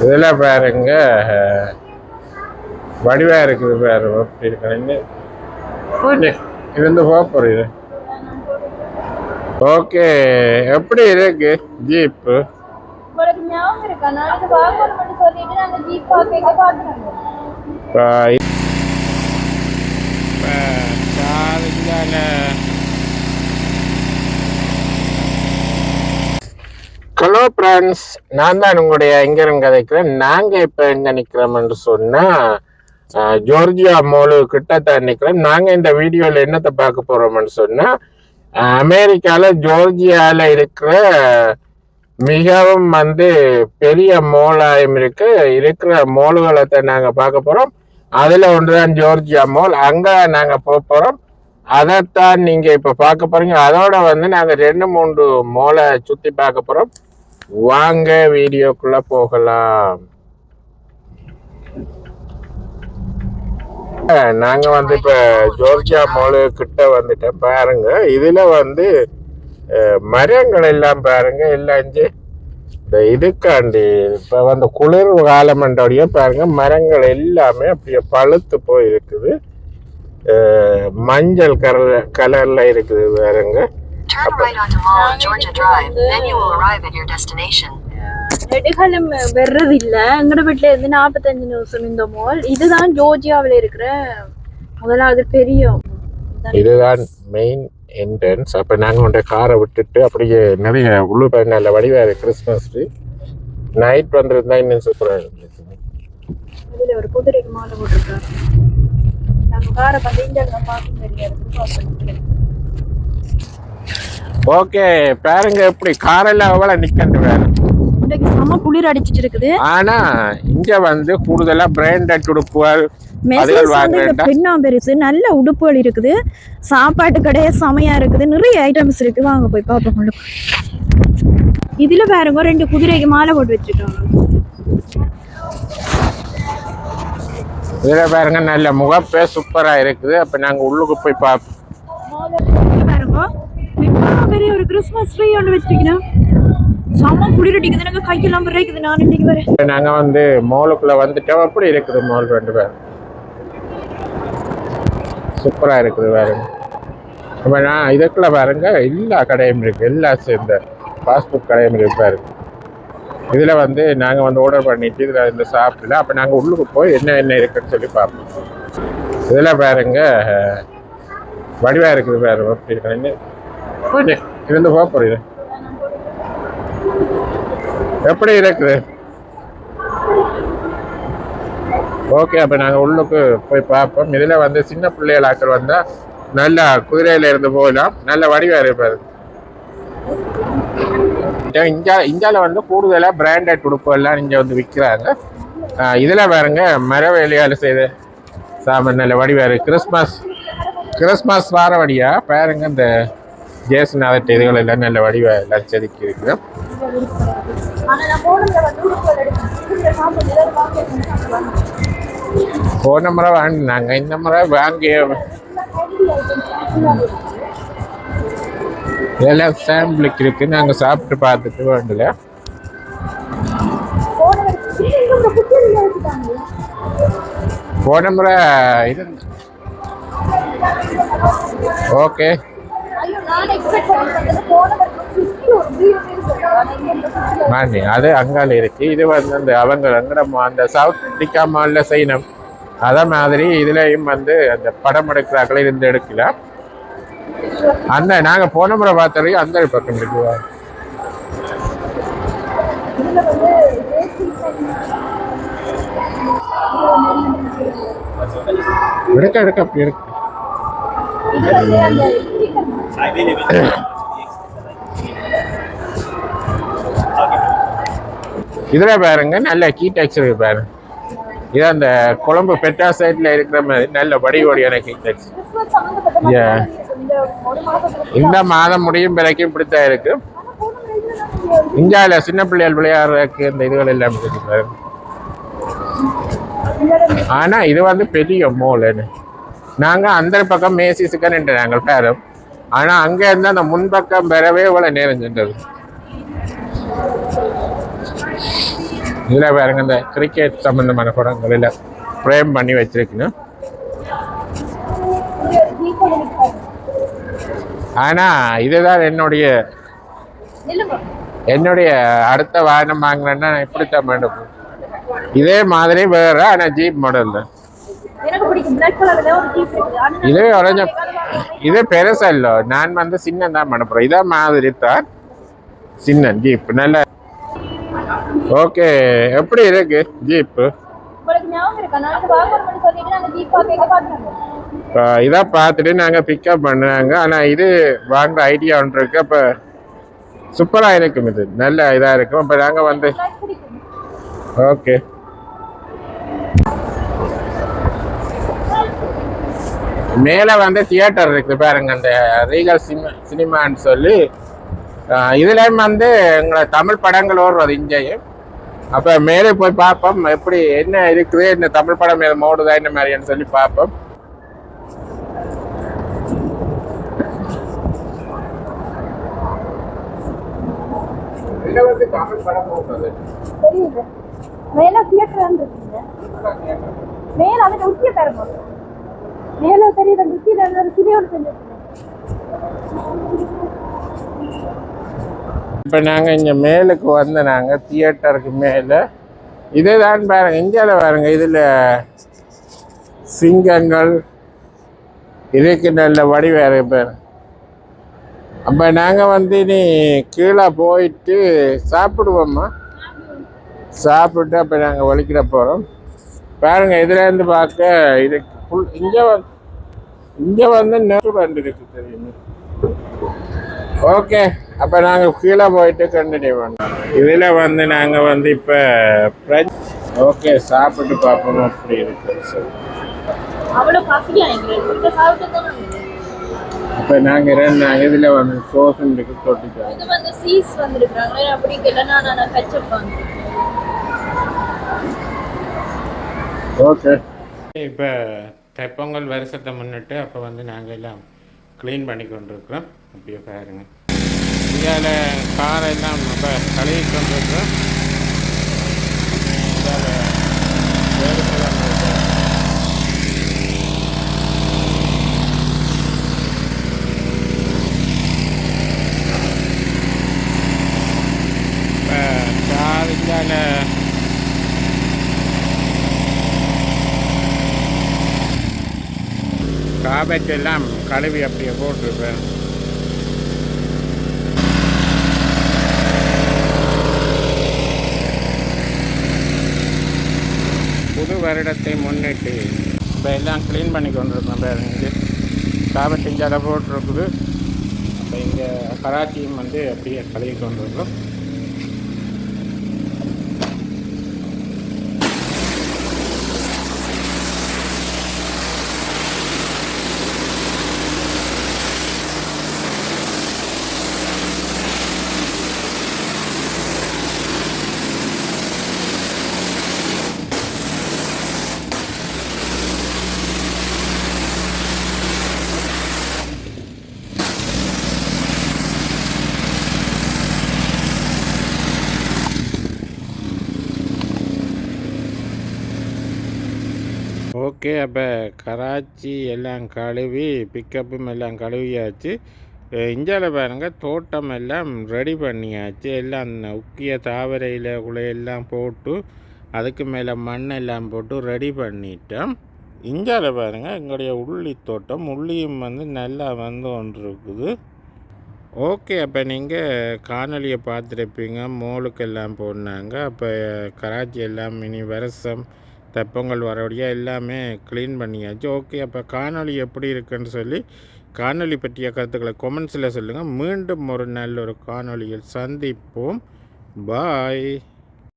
இதில் பாருங்க. வடிவா இருக்குது பாரு எப்படி இருக்கிறேன்னு இருந்து போக போறீங்க ஓகே எப்படி இருக்கு ஜீப்பு? உங்களுக்கு ஞாபகம் இருக்கா நாளைக்கு வாங்கணும்னு சொல்லிட்டு நாங்க ஜீப் பார்க்க பார்த்துருந்தோம் இப்போ இப்போ காலையில ஹலோ ஃப்ரெண்ட்ஸ் நான் தான் உங்களுடைய இங்கிருந்து கதைக்கிறேன். நாங்கள் இப்போ எங்கே நிற்கிறோம்னு சொன்னால் ஜோர்ஜியா மோலு கிட்டத்தான் நிற்கிறோம் நாங்கள் இந்த வீடியோவில் என்னத்தை பார்க்க போகிறோம்னு சொன்னால் அமெரிக்காவில் ஜோர்ஜியாவில் இருக்கிற மிகவும் வந்து பெரிய மோலாயம் இருக்கு. இருக்கிற மோல்களை தான் நாங்கள் பார்க்க போகிறோம் அதில் ஒன்று தான் ஜோர்ஜியா மோல். அங்கே நாங்கள் போக போகிறோம் அதைத்தான் நீங்கள் இப்போ பார்க்க போகிறீங்க அதோட வந்து நாங்கள் ரெண்டு மூன்று மோலை சுற்றி பார்க்க போகிறோம் வாங்க வீடியோக்குள்ளே போகலாம். நாங்கள் வந்து இப்போ ஜோர்ஜியா மாலு கிட்ட வந்துட்டேன் பாருங்க. இதில் வந்து மரங்கள் எல்லாம் பாருங்க எல்லாம் இந்த இதுக்காண்டி இப்போ வந்து குளிர் காலமண்டோடைய பாருங்க மரங்கள் எல்லாமே அப்படியே பழுத்து போய் இருக்குது மஞ்சள் கலர் கலர்ல இருக்குது பாருங்க. Turn right onto Mall of Georgia Drive, then you will arrive at your destination. நெடுகாலம் வர்றது இல்ல எங்கட வீட்டுல இருந்து நாற்பத்தஞ்சு நிமிஷம் இந்த மால் இதுதான் ஜோர்ஜியாவில் இருக்கிற முதலாவது பெரிய இதுதான் மெயின் என்ட்ரன்ஸ் அப்போ நாங்கள் உடைய காரை விட்டுட்டு அப்படியே நிறைய உள்ளு நல்ல வடிவாக கிறிஸ்மஸ் ட்ரீ நைட் வந்துருந்தா இன்னும் சூப்பராக இருந்துச்சு இதுல ஒரு குதிரைக்கு மாலை போட்டிருக்காரு நாங்க காரை பார்த்து பார்க்க தெரியாது ஓகே பாருங்க எப்படி காரெல்லாம் எவ்வளோ நிற்கண்டு வேறு. இன்றைக்கு செம குளிர் அடிச்சிட்டு இருக்குது. ஆனா இங்க வந்து கூடுதலா பிராண்டட் உடுப்புகள் பெண்ணா பெருசு நல்ல உடுப்புகள் இருக்குது. சாப்பாட்டு கடையே செமையா இருக்குது. நிறைய ஐட்டம்ஸ் இருக்கு வாங்க போய் பார்ப்போம். இதுல பாருங்க ரெண்டு குதிரைக்கு மாலை போட்டு வச்சிருக்காங்க. இதுல பாருங்க நல்ல முகப்பே சூப்பரா இருக்குது. அப்ப நாங்க உள்ளுக்கு போய் பார்ப்போம். இங்க பாருங்க பெரிய ஒரு கிறிஸ்மஸ் ட்ரீ ஒன்று வச்சிருக்கிறோம் செம குளிரடிக்குது நாங்கள் எனக்கு கையெல்லாம் விரைக்குது நான் இன்னைக்கு வரேன் நாங்கள் வந்து மாலுக்குள்ளே வந்துட்டோம் அப்படி இருக்குது மால் ரெண்டு பேர் சூப்பராக இருக்குது பாருங்க அப்போ நான் இதுக்குள்ள பாருங்க எல்லா கடையும் இருக்குது எல்லா சேர்ந்த பாஸ்புக் கடையும் இருக்குது பாருங்க இதில் வந்து நாங்கள் வந்து ஆர்டர் பண்ணிட்டு இதில் இந்த சாப்பிடல. அப்போ நாங்கள் உள்ளுக்கு போய் என்ன என்ன இருக்குன்னு சொல்லி பார்ப்போம். இதில் பாருங்க வடிவாக இருக்குது பாருங்க எப்படி இருந்து போக போறீங்க எப்படி இருக்குது? ஓகே அப்போ நாங்கள் உள்ளுக்கு போய் பார்ப்போம். இதில் வந்து சின்ன பிள்ளைகளாக்கள் வந்தால் நல்லா குதிரையில் இருந்து போகலாம். நல்ல வடிவாக இருப்பார். இந்தியா இந்தியாவில் வந்து கூடுதலாக பிராண்டட் உடுப்புகள்லாம் இங்கே வந்து விற்கிறாங்க இதில் பாருங்க மர வேலையால் செய்த சாமான் நல்ல வடிவாக கிறிஸ்மஸ் கிறிஸ்மஸ் வார வழியா பாருங்க இந்த ஜேசுநாதட் இதுகள் எல்லாம் நல்ல வடிவ லட்சதிக்கு செதுக்கி இருக்குது போன முறை வாங்கினாங்க. இந்த முறை வாங்கிய எல்லாம் சாம்பிளுக்கு இருக்கு. நாங்க சாப்பிட்டு பார்த்துட்டு வேண்டல போன முறை இது. ஓகே. மாண்டி அது அங்கால இருக்கு. இது வந்து அந்த அவங்க அங்கட அந்த சவுத் இண்டிகா மால்ல செய்யணும் அத மாதிரி இதுலயும் வந்து அந்த படம் எடுக்கிறாங்களே இருந்து எடுக்கலாம் அந்த நாங்க போன முறை பார்த்தவரையும் அந்த பக்கம் இருக்கு. எடுக்க எடுக்க அப்படி இருக்கு இதுல பாருங்க நல்ல கீ டெக்ஸ்டர் பாருங்க. இது அந்த கொழம்பு பெட்டா சைட்ல இருக்கிற மாதிரி நல்ல வடிவடியான கீ டெக்ஸ்டர். இந்த மாதம் முடியும் வரைக்கும் இப்படித்தான் இருக்கு. இந்தியாவில் சின்ன பிள்ளைகள் விளையாடுறதுக்கு இந்த இதுகள் எல்லாம் இருக்கு பாருங்க. ஆனா இது வந்து பெரிய மோல் நாங்க அந்த பக்கம் மேசிஸுக்கு நின்று நாங்கள் பேரும் ஆனா அங்க இருந்து அந்த முன்பக்கம் பெறவே இவ்வளவு நேரம் சென்றது. இதில் பாருங்க இந்த கிரிக்கெட் சம்பந்தமான படங்களில் ஃப்ரேம் பண்ணி வச்சிருக்கணும். ஆனால் இதுதான் என்னுடைய என்னுடைய அடுத்த வாகனம் வாங்கினேன்னா நான் இப்படித்தான் வேண்டும் இதே மாதிரி வேற ஆனால் ஜீப் மாடல் தான் எனக்கு பிடிக்கும் பிளாக் கலர்ல ஒரு ஜீப் இருக்குது ஆனா இதே உடஞ்ச இது பெருசல்ல நான் வந்து சின்ன தான் பண்ண போறேன் இதே மாதிரி தான் சின்ன ஜீப் நல்ல ஓகே எப்படி இருக்கு ஜீப்பு உங்களுக்கு ஞாபகம் இருக்கா நான் வாங்கணும்னு சொல்லிட்டு நாங்க ஜீப் பார்க்க பார்த்தோம் இதை பார்த்துட்டு நாங்கள் பிக்கப் பண்ணாங்க ஆனால் இது வாங்குற ஐடியா ஒன்று இருக்கு அப்போ சூப்பராக இருக்கும் இது நல்ல இதாக இருக்கும் அப்போ நாங்கள் வந்து ஓகே மேலே வந்து தியேட்டர் இருக்குது பாருங்க அந்த ரீகல் சினிமா சினிமான்னு சொல்லி. இதுலயும் வந்து எங்களை தமிழ் படங்கள் ஓடுறது இங்கேயும் அப்போ மேலே போய் பார்ப்போம் எப்படி என்ன இருக்குது இந்த தமிழ் படம் எது மோடுதா என்ன மாதிரின்னு சொல்லி பார்ப்போம். இதுல வந்து தமிழ் படம் ஓடுறது? தெரியுது. மேல தியேட்டர் மேல அவன் உச்சிய பேர போறோம். மேலே தெரியுது இப்போ நாங்கள் இங்கே மேலுக்கு வந்து நாங்கள் தியேட்டருக்கு மேலே. இதுதான் பாருங்க இந்தியாவில் பாருங்க இதில் சிங்கங்கள் இதுக்கு நல்ல வடிவேறு பேர் அப்போ நாங்கள் வந்து நீ கீழே போயிட்டு சாப்பிடுவோம்மா. சாப்பிட்டு அப்போ நாங்கள் ஒழிக்கிட போகிறோம் பாருங்க இதுலேருந்து பார்க்க இது ஃபுல் இங்கே வந்து இங்கே வந்து நெருப்பு இருக்கு தெரியுமா? ஓகே அப்போ நாங்கள் கீழே போயிட்டு கண்டினியூ பண்ணோம் இதில் வந்து நாங்கள் வந்து இப்போ ஃப்ரெஞ்ச் ஓகே சாப்பிட்டு பார்ப்போம் அப்படி இருக்கு சரி. இப்போ நாங்கள் ரெண்டு நாங்கள் இதில் வந்து சோசம் இருக்கு வாங்குறேன் ஓகே இப்போ தைப்பொங்கல் வருஷத்தை முன்னிட்டு அப்போ வந்து நாங்கள் எல்லாம் க்ளீன் பண்ணி கொண்டிருக்கிறோம். அப்படியே பாருங்க. இந்தியாவில் காரெல்லாம் இப்போ கழுவி கொண்டிருக்கிறோம். இந்தியாவில் வேறு காபெட் எல்லாம் கழுவி அப்படியே போட்டிருப்பேன். புது வருடத்தை முன்னிட்டு இப்போ எல்லாம் க்ளீன் பண்ணி கொண்டிருக்கோம் பாருங்க. காபெட் இங்கே அதை போட்டிருக்குது. அப்போ இங்கே கராச்சியும் வந்து அப்படியே கழுவி கொண்டிருக்கோம் ஓகே. அப்போ கராச்சி எல்லாம் கழுவி பிக்கப்பும் எல்லாம் கழுவியாச்சு. இந்தியாவில் பாருங்கள் தோட்டம் எல்லாம் ரெடி பண்ணியாச்சு. எல்லாம் உக்கிய தாவரையில் கூட எல்லாம் போட்டு அதுக்கு மேலே மண் எல்லாம் போட்டு ரெடி பண்ணிட்டோம். இந்தியாவில் பாருங்கள் எங்களுடைய உள்ளி தோட்டம். உள்ளியும் வந்து நல்லா வந்து ஒன்று இருக்குது ஓகே. அப்போ நீங்கள் காணொலியை பார்த்துருப்பீங்க. மோளுக்கெல்லாம் போனாங்க. அப்போ கராச்சி எல்லாம் இனி வருஷம் தெப்பங்கள் வரபடியாக எல்லாமே க்ளீன் பண்ணியாச்சு. ஓகே அப்போ காணொளி எப்படி இருக்குன்னு சொல்லி காணொளி பற்றிய கருத்துக்களை கொமெண்ட்ஸில் சொல்லுங்கள் மீண்டும் ஒரு நல்ல ஒரு காணொளியில் சந்திப்போம். பாய்